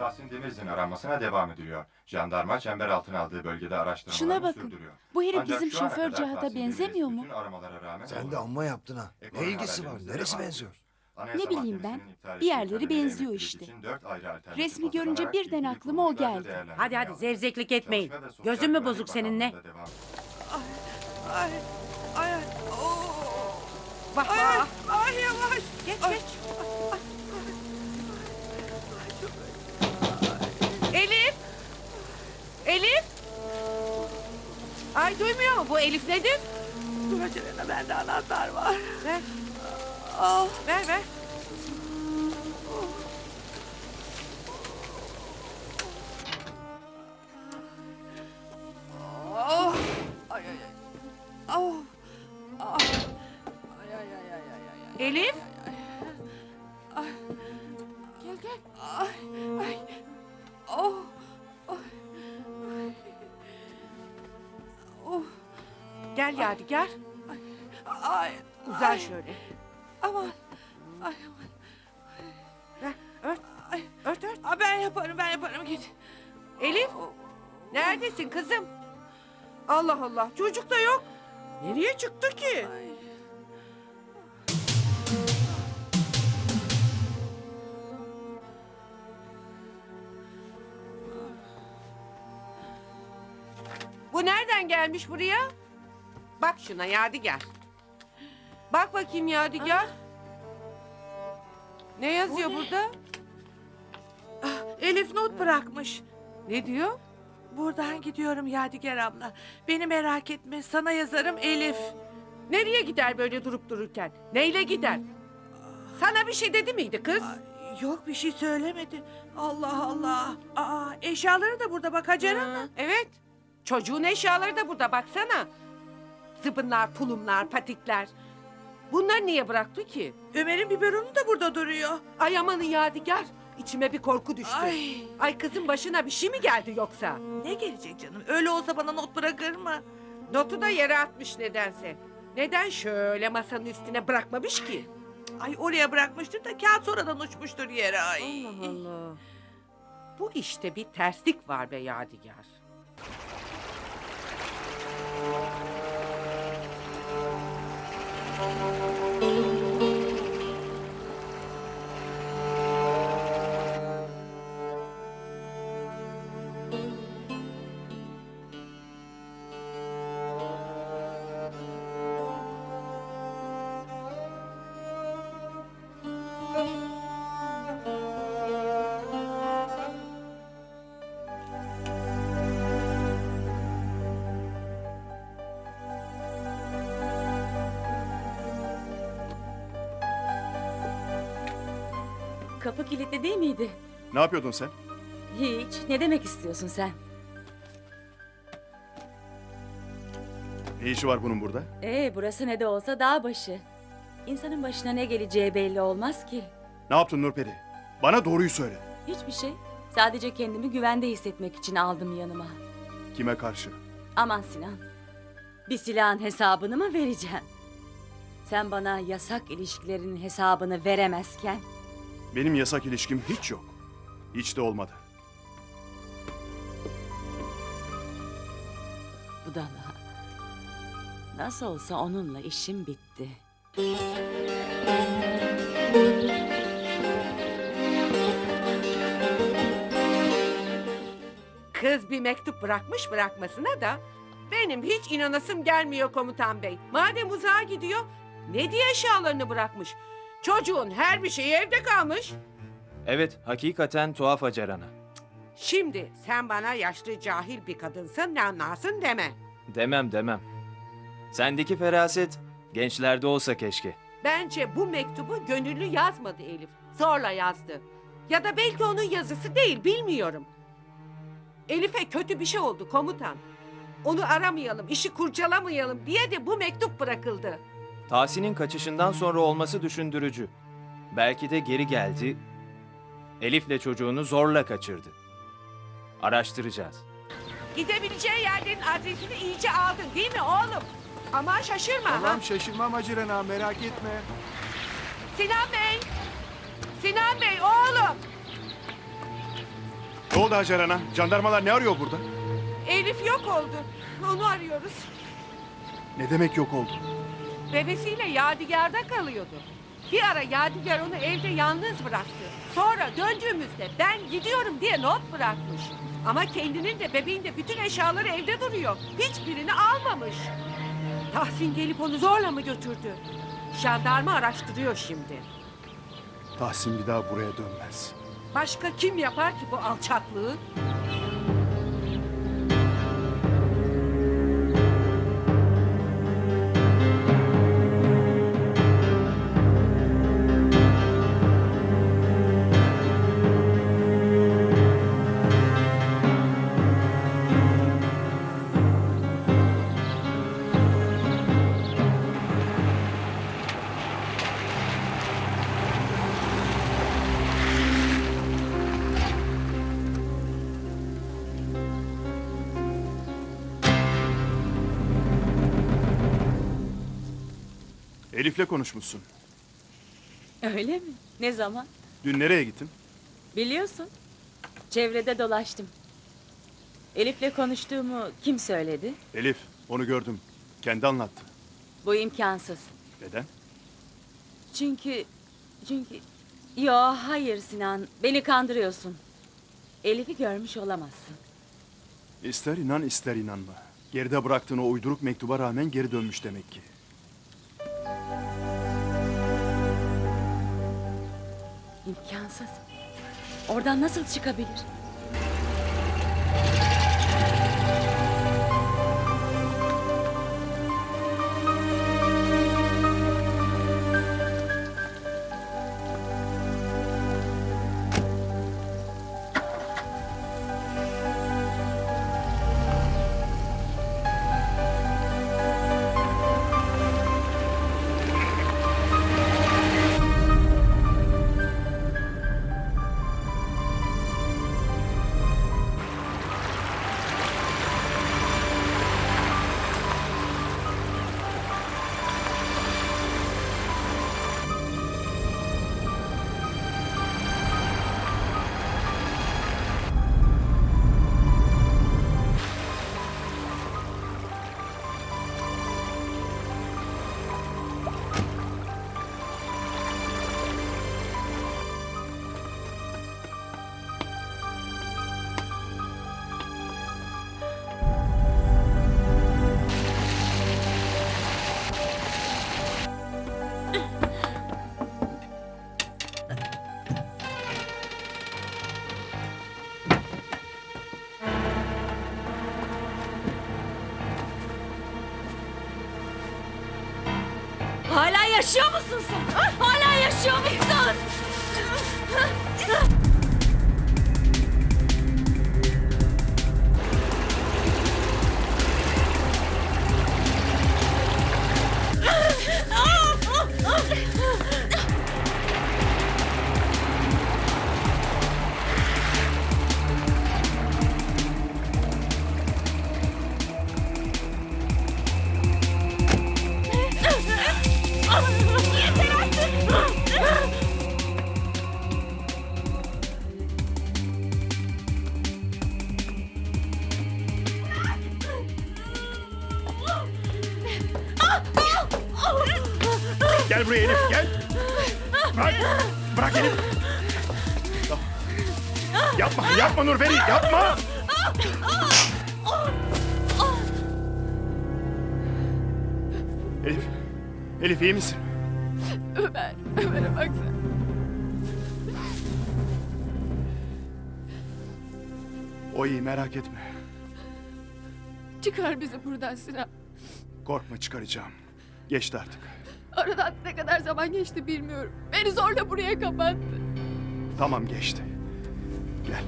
Tahsin Demirz'in aranmasına devam ediliyor. Jandarma çember altına aldığı bölgede araştırmalarını Şuna bakın. sürdürüyor. Bu herif Ancak bizim şu ana şoför kadar Cihat'a Tahsin benzemiyor mu? bütün aramalara rağmen Sen de bulunamadı. amma yaptın ha. Ekonomi Ne ilgisi var? haberlerimizde Neresi devam benziyor? Anayasa Ne bileyim Mahkemesi'nin ben, iptal bir yerleri benziyor işte. için dört ayrı alternatif Resmi görünce hazırlanarak birden ilgili aklıma o kuruluşlarla geldi. Hadi hadi zevzeklik etmeyin. Çalışma ve Sosyal Gözün mü Güvenlik bozuk seninle? Bakanlığı'nda devam Ay, ay, ay. Oo. Bak Ay, bak. ay yavaş. Geç Ay. geç. Elif. Ay duymuyor mu? Bu Elif nedir? Dur acelene bende anahtar var. Ver. Ah, Ver ver. Gel Yadigar. Ay. Uzan şöyle. Aman. Ay aman. Ver. Ört. Ay. Ört ört. Aa, ben yaparım ben yaparım git. Elif. Neredesin kızım? Allah Allah. Çocuk da yok. Nereye çıktı ki? Ay. Bu nereden gelmiş buraya? Bak şuna Yadigar. Bak bakayım Yadigar. Ne yazıyor burada? Elif not bırakmış. Ne diyor? Buradan gidiyorum Yadigar abla. Beni merak etme sana yazarım Elif. Nereye gider böyle durup dururken? Neyle gider? Sana bir şey dedi miydi kız? Yok bir şey söylemedi. Allah Allah. Aa, eşyaları da burada bak Hacer Hanım. Evet. Çocuğun eşyaları da burada baksana. Zıbınlar, tulumlar, patikler. Bunlar niye bıraktı ki? Ömer'in biberonu da burada duruyor. Ay amanın Yadigar. İçime bir korku düştü. Ay. Ay kızın başına bir şey mi geldi yoksa? Ne gelecek canım? Öyle olsa bana not bırakır mı? Notu da yere atmış nedense. Neden şöyle masanın üstüne bırakmamış ki? Ay oraya bırakmıştır da kağıt sonradan uçmuştur yere. Ay. Allah Allah. Bu işte bir terslik var be Yadigar. Kapı kilitli değil miydi? Ne yapıyordun sen? Hiç. Ne demek istiyorsun sen? Ne işi var bunun burada? Ee, burası ne de olsa dağ başı. İnsanın başına ne geleceği belli olmaz ki. Ne yaptın Nurperi? Bana doğruyu söyle. Hiçbir şey. Sadece kendimi güvende hissetmek için aldım yanıma. Kime karşı? Aman Sinan. Bir silahın hesabını mı vereceğim? Sen bana yasak ilişkilerin hesabını veremezken Benim yasak ilişkim hiç yok. Hiç de olmadı. budala. Nasıl olsa onunla işim bitti. Kız bir mektup bırakmış bırakmasına da benim hiç inanasım gelmiyor komutan bey. Madem uzağa gidiyor ne diye eşyalarını bırakmış? Çocuğun her bir şeyi evde kalmış. Evet, hakikaten tuhaf Hacer Ana. Şimdi sen bana yaşlı cahil bir kadınsın ne anlarsın deme. Demem demem. Sendeki feraset gençlerde olsa keşke. Bence bu mektubu gönüllü yazmadı Elif. Zorla yazdı. Ya da belki onun yazısı değil bilmiyorum. Elif'e kötü bir şey oldu komutan. Onu aramayalım, işi kurcalamayalım diye de bu mektup bırakıldı. Tahsin'in kaçışından sonra olması düşündürücü. Belki de geri geldi. Elif'le çocuğunu zorla kaçırdı. Araştıracağız. Gidebileceği yerlerin adresini iyice aldın değil mi oğlum? Ama şaşırma ha. Tamam şaşırmam Hacer Ana merak etme. Sinan Bey! Sinan Bey oğlum! Ne oldu Hacer Ana? Jandarmalar ne arıyor burada? Elif yok oldu. Onu arıyoruz. Ne demek yok oldu? Bebesiyle Yadigar'da kalıyordu. Bir ara Yadigar onu evde yalnız bıraktı. Sonra döndüğümüzde ben gidiyorum diye not bırakmış. Ama kendinin de bebeğin de bütün eşyaları evde duruyor. Hiçbirini almamış. Tahsin gelip onu zorla mı götürdü? Jandarma araştırıyor şimdi. Tahsin bir daha buraya dönmez. Başka kim yapar ki bu alçaklığı? Elif'le konuşmuşsun. Öyle mi? Ne zaman? Dün nereye gittin? Biliyorsun. Çevrede dolaştım. Elif'le konuştuğumu kim söyledi? Elif, onu gördüm. Kendi anlattı. Bu imkansız. Neden? Çünkü... Çünkü... Yo hayır Sinan. Beni kandırıyorsun. Elif'i görmüş olamazsın. İster inan ister inanma. Geride bıraktığın o uyduruk mektuba rağmen geri dönmüş demek ki. İmkansız. Oradan nasıl çıkabilir? Yaşıyor musun sen? Hala yaşıyor musun? Yapma, yapma Nurperi, yapma. Elif, Elif iyi misin? Ömer, Ömer'e bak sen. O iyi, merak etme. Çıkar bizi buradan Sinan. Korkma çıkaracağım. Geçti artık. Aradan ne kadar zaman geçti bilmiyorum. Beni zorla buraya kapattı. Tamam geçti. Gel.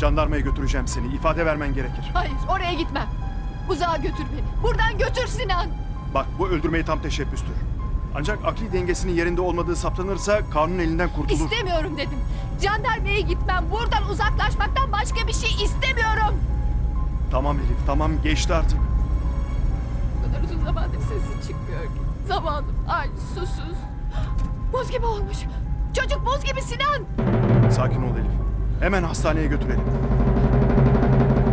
Jandarmaya götüreceğim seni. İfade vermen gerekir. Hayır oraya gitmem. Uzağa götür beni. Buradan götür Sinan. Bak bu öldürmeyi tam teşebbüstür. Ancak akli dengesinin yerinde olmadığı saptanırsa kanun elinden kurtulur. İstemiyorum dedim. Jandarmaya gitmem. Buradan uzaklaşmaktan başka bir şey istemiyorum. Tamam Elif tamam geçti artık. O kadar uzun zamandır sesi çıkmıyor ki. Zamanım aynı susuz. Buz gibi olmuş. Çocuk buz gibi Sinan. Sakin ol Elif. Hemen hastaneye götürelim.